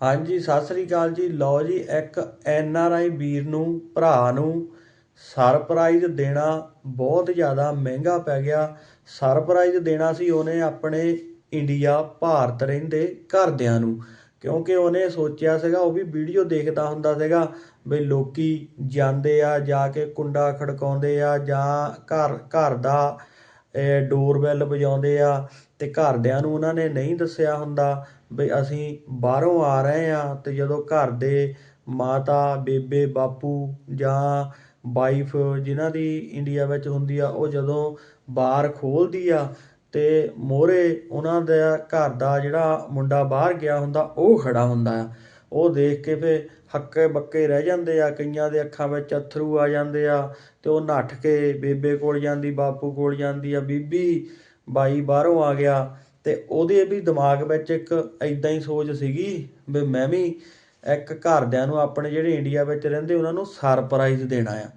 ਹਾਂਜੀ, ਸਤਿ ਸ੍ਰੀ ਅਕਾਲ ਜੀ। ਲਓ ਜੀ, ਇੱਕ ਐਨ ਆਰ ਆਈ ਵੀਰ ਨੂੰ, ਭਰਾ ਨੂੰ ਸਰਪ੍ਰਾਈਜ਼ ਦੇਣਾ ਬਹੁਤ ਜ਼ਿਆਦਾ ਮਹਿੰਗਾ ਪੈ ਗਿਆ। ਸਰਪ੍ਰਾਈਜ਼ ਦੇਣਾ ਸੀ ਉਹਨੇ ਆਪਣੇ ਇੰਡੀਆ, ਭਾਰਤ ਰਹਿੰਦੇ ਘਰਦਿਆਂ ਨੂੰ। ਕਿਉਂਕਿ ਉਹਨੇ ਸੋਚਿਆ ਸੀਗਾ, ਉਹ ਵੀ ਵੀਡੀਓ ਦੇਖਦਾ ਹੁੰਦਾ ਸੀਗਾ ਵੀ ਲੋਕੀ ਜਾਂਦੇ ਆ, ਜਾ ਕੇ ਕੁੰਡਾ ਖੜਕਾਉਂਦੇ ਆ, ਜਾਂ ਘਰ ਘਰ ਦਾ ਡੋਰਬੈਲ ਵਜਾਉਂਦੇ ਆ। ਅਤੇ ਘਰਦਿਆਂ ਨੂੰ ਉਹਨਾਂ ਨੇ ਨਹੀਂ ਦੱਸਿਆ ਹੁੰਦਾ ਵੀ ਅਸੀਂ ਬਾਹਰੋਂ ਆ ਰਹੇ ਹਾਂ ਅਤੇ ਜਦੋਂ ਘਰ ਦੇ ਮਾਤਾ, ਬੇਬੇ, ਬਾਪੂ ਜਾਂ ਵਾਈਫ ਜਿਨ੍ਹਾਂ ਦੀ ਇੰਡੀਆ ਵਿੱਚ ਹੁੰਦੀ ਆ, ਉਹ ਜਦੋਂ ਬਾਰ ਖੋਲਦੀ ਆ ਅਤੇ ਮੋਹਰੇ ਉਹਨਾਂ ਦਾ ਘਰ ਦਾ ਜਿਹੜਾ ਮੁੰਡਾ ਬਾਹਰ ਗਿਆ ਹੁੰਦਾ, ਉਹ ਖੜਾ ਹੁੰਦਾ ਆ। ਉਹ ਦੇਖ ਕੇ ਫਿਰ ਹੱਕੇ ਬੱਕੇ ਰਹਿ ਜਾਂਦੇ ਆ, ਕਈਆਂ ਦੇ ਅੱਖਾਂ ਵਿੱਚ ਅਥਰੂ ਆ ਜਾਂਦੇ ਆ ਤੇ ਉਹ ਨੱਠ ਕੇ ਬੇਬੇ ਕੋਲ ਜਾਂਦੀ, ਬਾਪੂ ਕੋਲ ਜਾਂਦੀ ਆ, ਬੀਬੀ ਬਾਈ ਬਾਹਰੋਂ ਆ ਗਿਆ ਤੇ ਉਹਦੇ ਵੀ ਦਿਮਾਗ ਵਿੱਚ ਇੱਕ ਐਦਾਂ ਹੀ ਸੋਚ ਸੀਗੀ ਵੀ ਮੈਂ ਵੀ ਇੱਕ ਘਰਦਿਆਂ ਨੂੰ ਆਪਣੇ ਜਿਹੜੇ ਇੰਡੀਆ ਵਿੱਚ ਰਹਿੰਦੇ ਉਹਨਾਂ ਨੂੰ ਸਰਪ੍ਰਾਈਜ਼ ਦੇਣਾ ਆ।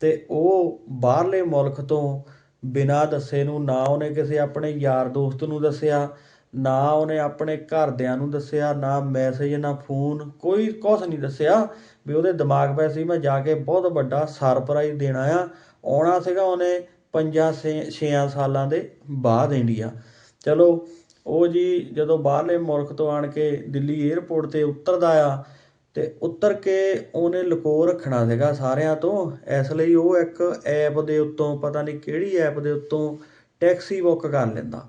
ਤੇ ਉਹ ਬਾਹਰਲੇ ਮੁਲਕ ਤੋਂ ਬਿਨਾਂ ਦੱਸੇ ਨੂੰ ਨਾ ਉਹਨੇ ਕਿਸੇ ਆਪਣੇ ਯਾਰ ਦੋਸਤ ਨੂੰ ਦੱਸਿਆ, ਨਾ ਉਹਨੇ ਆਪਣੇ ਘਰਦਿਆਂ ਨੂੰ ਦੱਸਿਆ, ਨਾ ਮੈਸੇਜ ਨਾ ਫੋਨ ਕੋਈ ਕੁਛ ਨਹੀਂ ਦੱਸਿਆ ਵੀ ਉਹਦੇ ਦਿਮਾਗ ਵਿੱਚ ਸੀ ਮੈਂ ਜਾ ਕੇ ਬਹੁਤ ਵੱਡਾ ਸਰਪ੍ਰਾਈਜ਼ ਦੇਣਾ ਆ। ਆਉਣਾ ਸੀਗਾ ਉਹਨੇ ਪੰਜਾਂ ਛੇ, ਛੇਆਂ ਸਾਲਾਂ ਦੇ ਬਾਅਦ ਇੰਡੀਆ। ਚਲੋ, ਉਹ ਜੀ ਜਦੋਂ ਬਾਹਰਲੇ ਮੁਲਕ ਤੋਂ ਆਣ ਕੇ ਦਿੱਲੀ 에ਅਰਪੋਰਟ ਤੇ ਉਤਰਦਾ ਆ, ਤੇ ਉਤਰ ਕੇ ਉਹਨੇ ਲੁਕੋ ਰੱਖਣਾ ਸੀਗਾ ਸਾਰਿਆਂ ਤੋਂ। ਇਸ ਲਈ ਉਹ ਇੱਕ ਐਪ ਦੇ ਉੱਤੋਂ, ਪਤਾ ਨਹੀਂ ਕਿਹੜੀ ਐਪ ਦੇ ਉੱਤੋਂ ਟੈਕਸੀ ਬੁੱਕ ਕਰ ਲੈਂਦਾ।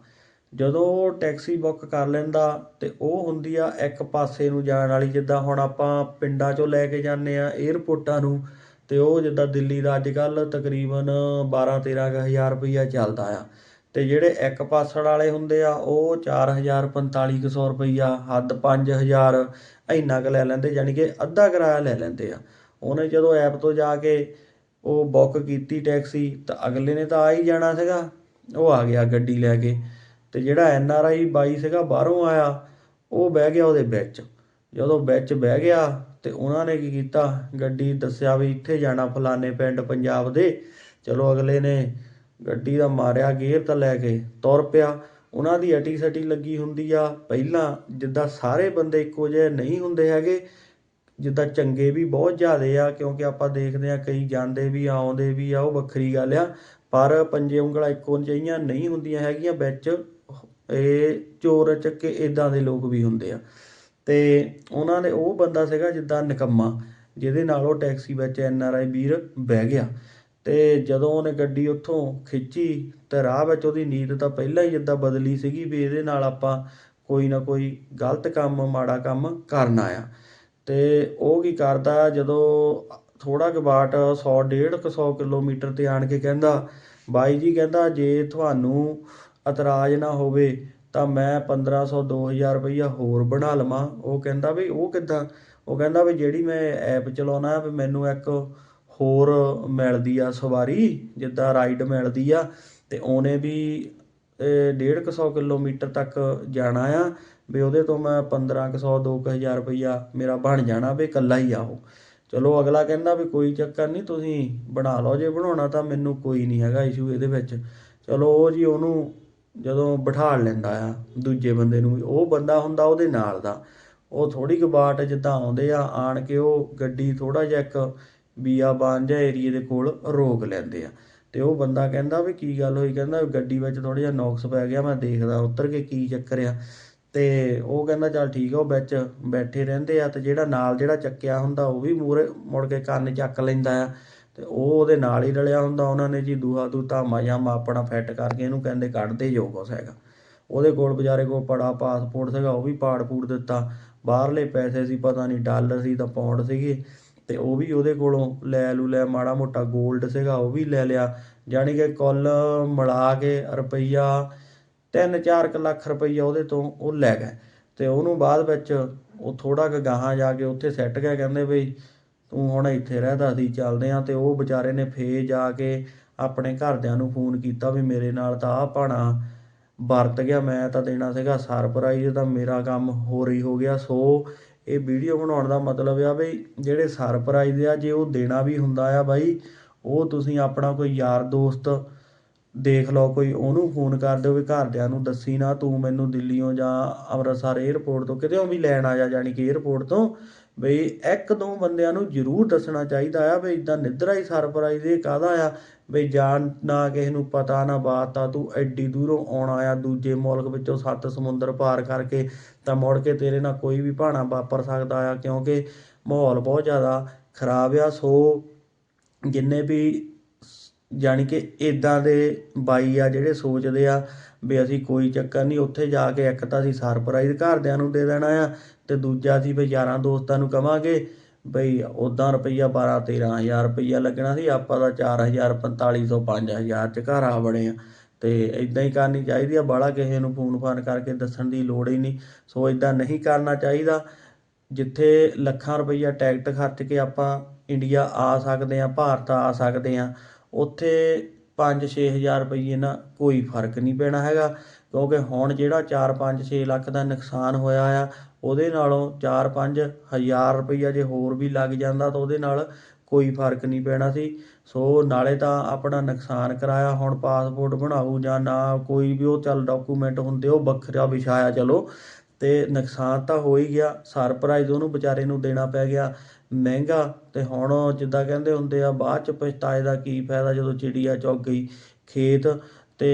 ਜਦੋਂ ਉਹ ਟੈਕਸੀ ਬੁੱਕ ਕਰ ਲੈਂਦਾ, ਤੇ ਉਹ ਹੁੰਦੀ ਆ ਇੱਕ ਪਾਸੇ ਨੂੰ ਜਾਣ ਵਾਲੀ, ਜਿੱਦਾਂ ਹੁਣ ਆਪਾਂ ਪਿੰਡਾਂ 'ਚੋਂ ਲੈ ਕੇ ਜਾਂਦੇ ਆ 에ਅਰਪੋਰਟਾਂ ਨੂੰ ਅਤੇ ਉਹ ਜਿੱਦਾਂ ਦਿੱਲੀ ਦਾ ਅੱਜ ਕੱਲ੍ਹ ਤਕਰੀਬਨ 12 13 ਹਜ਼ਾਰ ਰੁਪਈਆ ਚੱਲਦਾ ਆ। ਅਤੇ ਜਿਹੜੇ ਇੱਕ ਪਾਸੜ ਵਾਲੇ ਹੁੰਦੇ ਆ, ਉਹ 4000 4500 ਰੁਪਈਆ, ਹੱਦ ਪੰਜ ਹਜ਼ਾਰ, ਇੰਨਾ ਕੁ ਲੈ ਲੈਂਦੇ ਯਾਨੀ ਕਿ ਅੱਧਾ ਕਿਰਾਇਆ ਲੈ ਲੈਂਦੇ ਆ। ਉਹਨੇ ਜਦੋਂ ਐਪ ਤੋਂ ਜਾ ਕੇ ਉਹ ਬੁੱਕ ਕੀਤੀ ਟੈਕਸੀ, ਤਾਂ ਅਗਲੇ ਨੇ ਤਾਂ ਆ ਹੀ ਜਾਣਾ ਸੀਗਾ। ਉਹ ਆ ਗਿਆ ਗੱਡੀ ਲੈ ਕੇ। ਤੇ ਜਿਹੜਾ ਐਨ ਆਰ ਆਈ ਬਾਈ ਸੀਗਾ, ਬਾਹਰੋਂ ਆਇਆ, ਉਹ ਬਹਿ ਗਿਆ ਉਹਦੇ ਵਿੱਚ। ਜਦੋਂ ਵਿੱਚ ਬਹਿ ਗਿਆ ਤੇ ਉਹਨਾਂ ਨੇ ਕੀ ਕੀਤਾ? ਗੱਡੀ ਦੱਸਿਆ ਵੀ ਇੱਥੇ ਜਾਣਾ ਫਲਾਣੇ ਪਿੰਡ ਪੰਜਾਬ ਦੇ। ਚਲੋ ਅਗਲੇ ਨੇ ਗੱਡੀ ਦਾ ਮਾਰਿਆ ਗੇਅਰ ਤਾਂ ਲੈ ਕੇ ਤੁਰ ਪਿਆ। ਉਹਨਾਂ ਦੀ ਅਟੀ ਸਟੀ ਲੱਗੀ ਹੁੰਦੀ ਆ। ਪਹਿਲਾਂ ਜਿੱਦਾਂ ਸਾਰੇ ਬੰਦੇ ਇੱਕੋ ਜਿਹੇ ਨਹੀਂ ਹੁੰਦੇ ਹੈਗੇ, ਜਿੱਦਾਂ ਚੰਗੇ ਵੀ ਬਹੁਤ ਜ਼ਿਆਦੇ ਆ, ਕਿਉਂਕਿ ਆਪਾਂ ਦੇਖਦੇ ਆ ਕਈ ਜਾਂਦੇ ਵੀ, ਆਉਂਦੇ ਵੀ ਆ, ਉਹ ਵੱਖਰੀ ਗੱਲ ਆ। ਪਰ ਪੰਜੇ ਉਂਗਲਾਂ ਇੱਕੋ ਜਿਹੀਆਂ ਨਹੀਂ ਹੁੰਦੀਆਂ ਹੈਗੀਆਂ, ਵਿੱਚ ਇਹ ਚੋਰ ਚੱਕੇ ਇਦਾਂ ਦੇ ਲੋਕ ਵੀ ਹੁੰਦੇ ਆ। ਤੇ ਉਹਨਾਂ ਨੇ ਉਹ ਬੰਦਾ ਸੀਗਾ ਜਿੱਦਾਂ ਨਿਕੰਮਾ, ਜਿਹਦੇ ਨਾਲ ਉਹ ਟੈਕਸੀ ਵਿੱਚ ਐੱਨ ਆਰ ਆਈ ਵੀਰ ਬਹਿ ਗਿਆ। ਅਤੇ ਜਦੋਂ ਉਹਨੇ ਗੱਡੀ ਉੱਥੋਂ ਖਿੱਚੀ ਤੇ ਰਾਹ ਵਿੱਚ ਉਹਦੀ ਨੀਤ ਤਾਂ ਪਹਿਲਾਂ ਹੀ ਜਿੱਦਾਂ ਬਦਲੀ ਸੀਗੀ ਵੀ ਇਹਦੇ ਨਾਲ ਆਪਾਂ ਕੋਈ ਨਾ ਕੋਈ ਗਲਤ ਕੰਮ, ਮਾੜਾ ਕੰਮ ਕਰਨਾ ਆ ਅਤੇ ਉਹ ਕੀ ਕਰਦਾ, ਜਦੋਂ ਥੋੜਾ ਕੁ ਬਾਟ 100 150 ਕਿਲੋਮੀਟਰ ਤੇ ਆਣ ਕੇ ਕਹਿੰਦਾ, ਬਾਈ ਜੀ ਕਹਿੰਦਾ, ਜੇ ਤੁਹਾਨੂੰ ਇਤਰਾਜ਼ ਨਾ ਹੋਵੇ ਤਾਂ ਮੈਂ 1500 2000 ਰੁਪਈਆ ਹੋਰ ਬਣਾ ਲਵਾਂ। ਉਹ ਕਹਿੰਦਾ ਵੀ ਉਹ ਕਿੱਦਾਂ? ਉਹ ਕਹਿੰਦਾ ਵੀ ਜਿਹੜੀ ਮੈਂ ਐਪ ਚਲਾਉਣਾ ਵੀ ਮੈਨੂੰ ਇੱਕ ਹੋਰ ਮਿਲਦੀ ਆ ਸਵਾਰੀ, ਜਿੱਦਾਂ ਰਾਈਡ ਮਿਲਦੀ ਆ, ਤੇ ਉਹਨੇ ਵੀ 150 ਕਿਲੋਮੀਟਰ ਤੱਕ ਜਾਣਾ ਆ, ਵੀ ਉਹਦੇ ਤੋਂ ਮੈਂ 1500 2000 ਰੁਪਈਆ ਮੇਰਾ ਬਣ ਜਾਣਾ ਵੀ ਇਕੱਲਾ ਹੀ ਆ ਉਹ। ਚਲੋ ਅਗਲਾ ਕਹਿੰਦਾ ਵੀ ਕੋਈ ਚੱਕਰ ਨਹੀਂ, ਤੁਸੀਂ ਬਣਾ ਲਓ, ਜੇ ਬਣਾਉਣਾ ਤਾਂ ਮੈਨੂੰ ਕੋਈ ਨਹੀਂ ਹੈਗਾ ਇਸ਼ੂ ਇਹਦੇ ਵਿੱਚ। ਚਲੋ ਉਹ ਜੀ ਉਹਨੂੰ ਜਦੋਂ ਬਿਠਾ ਲੈਂਦਾ ਆ ਦੂਜੇ ਬੰਦੇ ਨੂੰ ਉਹ ਬੰਦਾ ਹੁੰਦਾ ਉਹਦੇ ਨਾਲ ਦਾ। ਉਹ ਥੋੜੀ ਕੁ ਬਾਟ ਜਿੱਦਾਂ ਆਉਂਦੇ ਆ, ਆਣ ਕੇ ਉਹ ਗੱਡੀ ਥੋੜਾ ਜਿਹਾ ਇੱਕ ਬੀਆਬਾਨ ਜਿਹਾ ਏਰੀਏ ਦੇ ਕੋਲ ਰੋਕ ਲੈਂਦੇ ਆ। ਤੇ ਉਹ ਬੰਦਾ ਕਹਿੰਦਾ ਵੀ ਕੀ ਗੱਲ ਹੋਈ? ਕਹਿੰਦਾ ਗੱਡੀ ਵਿੱਚ ਥੋੜਾ ਜਿਹਾ ਨੌਕਸ ਪੈ ਗਿਆ, ਮੈਂ ਦੇਖਦਾ ਉੱਤਰ ਕੇ ਕੀ ਚੱਕਰ ਆ। ਤੇ ਉਹ ਕਹਿੰਦਾ ਚੱਲ ਠੀਕ ਆ, ਉਹ ਵਿੱਚ ਬੈਠੇ ਰਹਿੰਦੇ ਆ ਤੇ ਜਿਹੜਾ ਨਾਲ ਜਿਹੜਾ ਚੱਕਿਆ ਹੁੰਦਾ ਉਹ ਵੀ ਮੂਰੇ ਮੁੜ ਕੇ ਕੰਨ ਚੱਕ ਲੈਂਦਾ ਆ। ਤੇ ਉਹ ਉਹਦੇ ਨਾਲ ਹੀ ਰਲਿਆ ਹੁੰਦਾ ਉਹਨਾਂ ਨੇ ਜੀ, ਦੂਹਾ ਦੂ ਧਾਮਾ ਜਾਮਾ ਆਪਣਾ ਫਿੱਟ ਕਰਕੇ ਇਹਨੂੰ ਕਹਿੰਦੇ ਕੱਢਦੇ ਜੋ ਕੁਛ ਹੈਗਾ। ਉਹਦੇ ਕੋਲ ਵਿਚਾਰੇ ਕੋਲ ਪੜਾ ਪਾਸਪੋਰਟ ਸੀਗਾ, ਉਹ ਵੀ ਪਾੜ ਪੂੜ ਦਿੱਤਾ। ਬਾਹਰਲੇ ਪੈਸੇ ਸੀ, ਪਤਾ ਨਹੀਂ ਡਾਲਰ ਸੀ ਤਾਂ ਪਾਉਂਡ ਸੀਗੇ। ਤੇ ਉਹ ਵੀ ਉਹਦੇ ਕੋਲੋਂ ਲੈ ਲੂ, ਲੈ ਮਾੜਾ ਮੋਟਾ 골ਡ ਸੀਗਾ, ਉਹ ਵੀ ਲੈ ਲਿਆ। ਜਾਣੀ ਕਿ ਕੁੱਲ ਮਿਲਾ ਕੇ ਰੁਪਈਆ 3-4 ਲੱਖ ਰੁਪਈਆ ਉਹਦੇ ਤੋਂ ਉਹ ਲੈ ਗਏ। ਤੇ ਉਹਨੂੰ ਬਾਅਦ ਵਿੱਚ ਉਹ ਥੋੜਾ ਕੁ ਗਾਹਾਂ ਜਾ ਕੇ ਉੱਥੇ ਸੈੱਟ ਗਿਆ ਕਹਿੰਦੇ ਬਈ ਤੂੰ ਹੁਣ ਇੱਥੇ ਰਹਿਦਾ ਅਸੀਂ ਚੱਲਦੇ ਆਂ ਤੇ ਉਹ ਵਿਚਾਰੇ ਨੇ ਫੇ ਜਾ ਕੇ ਆਪਣੇ ਘਰਦਿਆਂ ਨੂੰ ਫੋਨ ਕੀਤਾ ਵੀ ਮੇਰੇ ਨਾਲ ਤਾਂ ਆਹ ਭਾਣਾ ਵਰਤ ਗਿਆ, ਮੈਂ ਤਾਂ ਦੇਣਾ ਸੀਗਾ ਸਰਪ੍ਰਾਈਜ਼ ਤਾਂ ਮੇਰਾ ਕੰਮ ਹੋਰ ਹੀ ਹੋ ਗਿਆ। ਸੋ ਇਹ ਵੀਡੀਓ ਬਣਾਉਣ ਦਾ ਮਤਲਬ ਆ ਬਈ ਜਿਹੜੇ ਸਰਪ੍ਰਾਈਜ਼ ਆ, ਜੇ ਉਹ ਦੇਣਾ ਵੀ ਹੁੰਦਾ ਆ ਬਾਈ, ਉਹ ਤੁਸੀਂ ਆਪਣਾ ਕੋਈ ਯਾਰ ਦੋਸਤ ਦੇਖ ਲਓ, ਕੋਈ ਉਹਨੂੰ ਫੋਨ ਕਰ ਦਿਓ ਵੀ ਘਰਦਿਆਂ ਨੂੰ ਦੱਸੀ ਨਾ ਤੂੰ ਮੈਨੂੰ ਦਿੱਲੀੋਂ ਜਾਂ ਅੰਮ੍ਰਿਤਸਰ ਏਅਰਪੋਰਟ ਤੋਂ ਕਿਤੇ ਵੀ ਲੈਣ ਆ ਜਾ ਜਾਣੀ ਕਿ ਏਅਰਪੋਰਟ ਤੋਂ ਬਈ ਇੱਕ ਦੋ ਬੰਦਿਆਂ ਨੂੰ ਜ਼ਰੂਰ ਦੱਸਣਾ ਚਾਹੀਦਾ ਆ ਵੀ ਇਦਾਂ ਨਿੱਧਰਾ ਹੀ ਸਰਪ੍ਰਾਈਜ਼ ਇਹ ਕਾਹਦਾ ਆ? ਬਈ ਜਾਣ ਨਾ ਕਿਸੇ ਨੂੰ ਪਤਾ ਨਾ ਬਾਤ ਆ, ਤੂੰ ਐਡੀ ਦੂਰੋਂ ਆਉਣਾ ਆ ਦੂਜੇ ਮੁਲਕ ਵਿੱਚੋਂ ਸੱਤ ਸਮੁੰਦਰ ਪਾਰ ਕਰਕੇ ਤਾਂ ਮੁੜ ਕੇ ਤੇਰੇ ਨਾਲ ਕੋਈ ਵੀ ਭਾਣਾ ਵਾਪਰ ਸਕਦਾ ਆ ਕਿਉਂਕਿ ਮਾਹੌਲ ਬਹੁਤ ਜ਼ਿਆਦਾ ਖਰਾਬ ਆ। ਸੋ ਜਿੰਨੇ ਵੀ ਜਾਣੀ ਕਿ ਇਦਾਂ ਦੇ ਬਾਈ ਆ ਜਿਹੜੇ ਸੋਚਦੇ ਆ ਵੀ ਅਸੀਂ ਕੋਈ ਚੱਕਰ ਨਹੀਂ, ਉੱਥੇ ਜਾ ਕੇ ਇੱਕ ਤਾਂ ਅਸੀਂ ਸਰਪ੍ਰਾਈਜ਼ ਘਰਦਿਆਂ ਨੂੰ ਦੇ ਦੇਣਾ ਆ ਤੇ ਦੂਜਾ ਅਸੀਂ ਵੀ ਯਾਰਾਂ ਦੋਸਤਾਂ ਨੂੰ ਕਵਾਂਗੇ, ਬਈ ਉਦਾਂ ਰੁਪਈਆ 12 13000 ਰੁਪਈਆ ਲੱਗਣਾ ਸੀ, ਆਪਾਂ ਦਾ 4000 4500 5000 ਚ ਘਰ ਆ ਬਣੇ ਆ। ਤੇ ਇਦਾਂ ਹੀ ਕਰਨੀ ਚਾਹੀਦੀ ਆ, ਬਾਹਲਾ ਕਿਸੇ ਨੂੰ ਫੋਨ ਫਾਨ ਕਰਕੇ ਦੱਸਣ ਦੀ ਲੋੜ ਹੀ ਨਹੀਂ। ਸੋ ਇਦਾਂ ਨਹੀਂ ਕਰਨਾ ਚਾਹੀਦਾ। ਜਿੱਥੇ ਲੱਖਾਂ ਰੁਪਈਆ ਟੈਕਟ ਖਰਚ ਕੇ ਆਪਾਂ ਇੰਡੀਆ ਆ ਸਕਦੇ ਆ, ਭਾਰਤ ਆ ਸਕਦੇ ਆ, ਉੱਥੇ 5-6000 ਰੁਪਈਏ ਨਾਲ ਕੋਈ ਫ਼ਰਕ ਨਹੀਂ ਪੈਣਾ ਹੈਗਾ। ਕਿਉਂਕਿ ਹੁਣ ਜਿਹੜਾ 4-5-6 ਲੱਖ ਦਾ ਨੁਕਸਾਨ ਹੋਇਆ ਆ ਉਹਦੇ ਨਾਲੋਂ 4-5 ਹਜ਼ਾਰ ਰੁਪਈਆ ਜੇ ਹੋਰ ਵੀ ਲੱਗ ਜਾਂਦਾ ਤਾਂ ਉਹਦੇ ਨਾਲ ਕੋਈ ਫ਼ਰਕ ਨਹੀਂ ਪੈਣਾ ਸੀ। ਸੋ ਨਾਲੇ ਤਾਂ ਆਪਣਾ ਨੁਕਸਾਨ ਕਰਾਇਆ, ਹੁਣ ਪਾਸਪੋਰਟ ਬਣਾਓ ਜਾਂ ਨਾ ਕੋਈ ਵੀ ਉਹ ਚੱਲ ਡਾਕੂਮੈਂਟ ਹੁੰਦੇ, ਉਹ ਵੱਖਰਾ ਵਿਛਾਇਆ ਚਲੋ। ਤੇ ਨੁਕਸਾਨ ਤਾਂ ਹੋ ਹੀ ਗਿਆ ਸਰਪ੍ਰਾਈਜ਼ ਉਹਨੂੰ ਵਿਚਾਰੇ ਨੂੰ ਦੇਣਾ ਪੈ ਗਿਆ ਮਹਿੰਗਾ। ਤੇ ਹੁਣ ਜਿੱਦਾਂ ਕਹਿੰਦੇ ਹੁੰਦੇ ਆ, ਬਾਅਦ ਚ ਪਛਤਾਏ ਦਾ ਕੀ ਫਾਇਦਾ ਜਦੋਂ ਚਿੜੀਆ ਚੁੱਗ ਗਈ। ਖੇਤ ਤੇ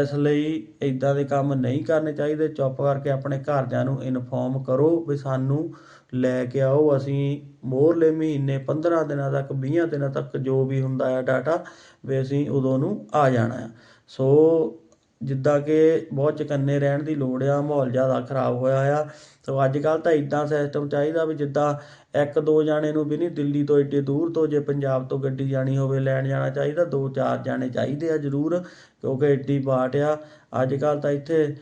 ਇਸ ਲਈ ਇਦਾਂ ਦੇ ਕੰਮ ਨਹੀਂ ਕਰਨੇ ਚਾਹੀਦੇ। ਚੁੱਪ ਕਰਕੇ ਆਪਣੇ ਘਰਦਿਆਂ ਨੂੰ ਇਨਫੋਰਮ ਕਰੋ ਵੀ ਸਾਨੂੰ ਲੈ ਕੇ ਆਓ। ਅਸੀਂ ਮੋਹਰਲੇ ਮਹੀਨੇ 15 ਦਿਨਾਂ ਤੱਕ 20 ਦਿਨਾਂ ਤੱਕ ਜੋ ਵੀ ਹੁੰਦਾ ਹੈ ਡਾਟਾ ਵੀ ਅਸੀਂ ਉਦੋਂ ਨੂੰ ਆ ਜਾਣਾ ਆ ਸੋ ਜਿੱਦਾਂ ਕਿ ਬਹੁਤ ਚਕੰਨੇ ਰਹਿਣ ਦੀ ਲੋੜ ਆ, ਮਾਹੌਲ ਜ਼ਿਆਦਾ ਖਰਾਬ ਹੋਇਆ ਆ। ਸੋ ਅੱਜ ਕੱਲ੍ਹ ਤਾਂ ਇੱਦਾਂ ਸਿਸਟਮ ਚਾਹੀਦਾ ਵੀ ਜਿੱਦਾਂ ਇੱਕ ਦੋ ਜਾਣੇ ਨੂੰ ਵੀ ਨਹੀਂ ਦਿੱਲੀ ਤੋਂ ਏਡੇ ਦੂਰ ਤੋਂ ਜੇ ਪੰਜਾਬ ਤੋਂ ਗੱਡੀ ਜਾਣੀ ਹੋਵੇ, ਲੈਣ ਜਾਣਾ ਚਾਹੀਦਾ, ਦੋ ਚਾਰ ਜਾਣੇ ਚਾਹੀਦੇ ਆ ਜ਼ਰੂਰ ਕਿਉਂਕਿ ਏਡੀ ਬਾਟ ਆ। ਅੱਜ ਕੱਲ੍ਹ ਤਾਂ ਇੱਥੇ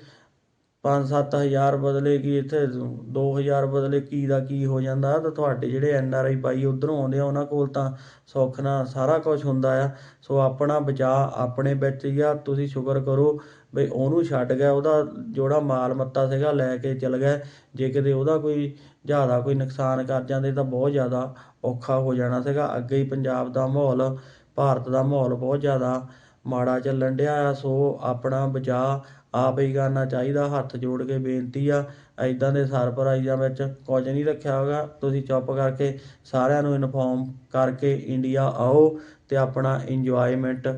5-7000 ਬਦਲੇ ਕੀ ਇੱਥੇ 2000 ਬਦਲੇ ਕੀ ਦਾ ਕੀ ਹੋ ਜਾਂਦਾ? ਤਾਂ ਤੁਹਾਡੇ ਜਿਹੜੇ ਐਨ ਆਰ ਆਈ ਬਾਈ ਉਧਰੋਂ ਆਉਂਦੇ ਆ, ਉਹਨਾਂ ਕੋਲ ਤਾਂ ਸੌਖ ਨਾਲ ਸਾਰਾ ਕੁਝ ਹੁੰਦਾ ਆ। ਸੋ ਆਪਣਾ ਬਚਾ ਆਪਣੇ ਵਿੱਚ ਹੀ ਆ। ਤੁਸੀਂ ਸ਼ੁਕਰ ਕਰੋ ਬਈ ਉਹਨੂੰ ਛੱਡ ਗਿਆ, ਉਹਦਾ ਜਿਹੜਾ ਮਾਲ ਮੱਤਾ ਸੀਗਾ, ਲੈ ਕੇ ਚਲ ਗਿਆ। ਜੇ ਕਿਤੇ ਉਹਦਾ ਕੋਈ ਜ਼ਿਆਦਾ ਕੋਈ ਨੁਕਸਾਨ ਕਰ ਜਾਂਦੇ ਤਾਂ ਬਹੁਤ ਜ਼ਿਆਦਾ ਔਖਾ ਹੋ ਜਾਣਾ ਸੀਗਾ। ਅੱਗੇ ਹੀ ਪੰਜਾਬ ਦਾ ਮਾਹੌਲ, ਭਾਰਤ ਦਾ ਮਾਹੌਲ ਬਹੁਤ ਜ਼ਿਆਦਾ ਮਾੜਾ ਚੱਲਣ ਡਿਆ ਆ, ਸੋ ਆਪਣਾ ਬਚਾ ਆਪ ਹੀ ਕਰਨਾ ਚਾਹੀਦਾ। ਹੱਥ ਜੋੜ ਕੇ ਬੇਨਤੀ ਆ ਐਦਾਂ ਦੇ ਸਰਪ੍ਰਾਈਜ਼ਾਂ ਵਿੱਚ ਕੁਝ ਨਹੀਂ ਰੱਖਿਆ ਹੋਗਾ। ਤੁਸੀਂ ਚੁੱਪ ਕਰਕੇ ਸਾਰਿਆਂ ਨੂੰ ਇਨਫੋਰਮ ਕਰਕੇ ਇੰਡੀਆ ਆਓ ਤੇ ਆਪਣਾ ਇੰਜੋਇਮੈਂਟ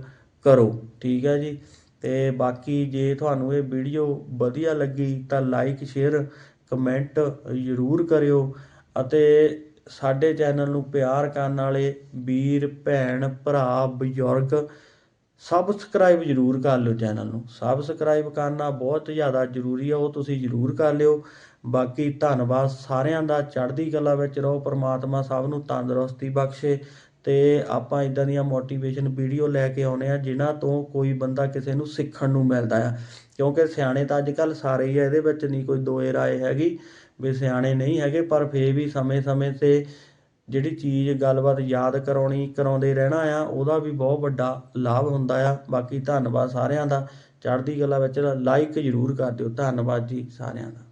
ਕਰੋ। ਠੀਕ ਹੈ ਜੀ? ਤੇ ਬਾਕੀ ਜੇ ਤੁਹਾਨੂੰ ਇਹ ਵੀਡੀਓ ਵਧੀਆ ਲੱਗੀ ਤਾਂ ਲਾਈਕ, ਸ਼ੇਅਰ, ਕਮੈਂਟ ਜ਼ਰੂਰ ਕਰਿਓ ਅਤੇ ਸਾਡੇ ਚੈਨਲ ਨੂੰ ਪਿਆਰ ਕਰਨ ਵਾਲੇ ਵੀਰ, ਭੈਣ, ਭਰਾ, ਬਜ਼ੁਰਗ ਸਬਸਕ੍ਰਾਈਬ ਜ਼ਰੂਰ ਕਰ ਲਿਓ ਚੈਨਲ ਨੂੰ। ਸਬਸਕ੍ਰਾਈਬ ਕਰਨਾ ਬਹੁਤ ਜ਼ਿਆਦਾ ਜ਼ਰੂਰੀ ਆ, ਉਹ ਤੁਸੀਂ ਜ਼ਰੂਰ ਕਰ ਲਿਓ। ਬਾਕੀ ਧੰਨਵਾਦ ਸਾਰਿਆਂ ਦਾ, ਚੜ੍ਹਦੀ ਕਲਾ ਵਿੱਚ ਰਹੋ, ਪ੍ਰਮਾਤਮਾ ਸਭ ਨੂੰ ਤੰਦਰੁਸਤੀ ਬਖਸ਼ੇ। ਤੇ ਆਪਾਂ ਇਦਾਂ ਦੀਆਂ ਮੋਟੀਵੇਸ਼ਨ ਵੀਡੀਓ ਲੈ ਕੇ ਆਉਨੇ ਆ, ਜਿਨ੍ਹਾਂ ਤੋਂ ਕੋਈ ਬੰਦਾ ਕਿਸੇ ਨੂੰ ਸਿੱਖਣ ਨੂੰ ਮਿਲਦਾ ਆ। ਕਿਉਂਕਿ ਸਿਆਣੇ ਤਾਂ ਅੱਜ ਕੱਲ ਸਾਰੇ ਹੀ ਆ, ਇਹਦੇ ਵਿੱਚ ਨਹੀਂ ਕੋਈ ਦੋਏ ਰਾਏ ਹੈਗੀ ਵੀ ਸਿਆਣੇ ਨਹੀਂ ਹੈਗੇ, ਪਰ ਫੇਰ ਵੀ ਸਮੇਂ-ਸਮੇਂ ਤੇ ਜਿਹੜੀ ਚੀਜ਼ ਗੱਲਬਾਤ ਯਾਦ ਕਰਾਉਣੀ, ਕਰਾਉਂਦੇ ਰਹਿਣਾ ਆ, ਉਹਦਾ ਵੀ ਬਹੁਤ ਵੱਡਾ ਲਾਭ ਹੁੰਦਾ ਆ। ਬਾਕੀ ਧੰਨਵਾਦ ਸਾਰਿਆਂ ਦਾ। ਚੜ੍ਹਦੀ ਕਲਾ ਵਿੱਚ ਲਾਈਕ ਜ਼ਰੂਰ ਕਰ ਦਿਓ। ਧੰਨਵਾਦ ਜੀ ਸਾਰਿਆਂ ਦਾ।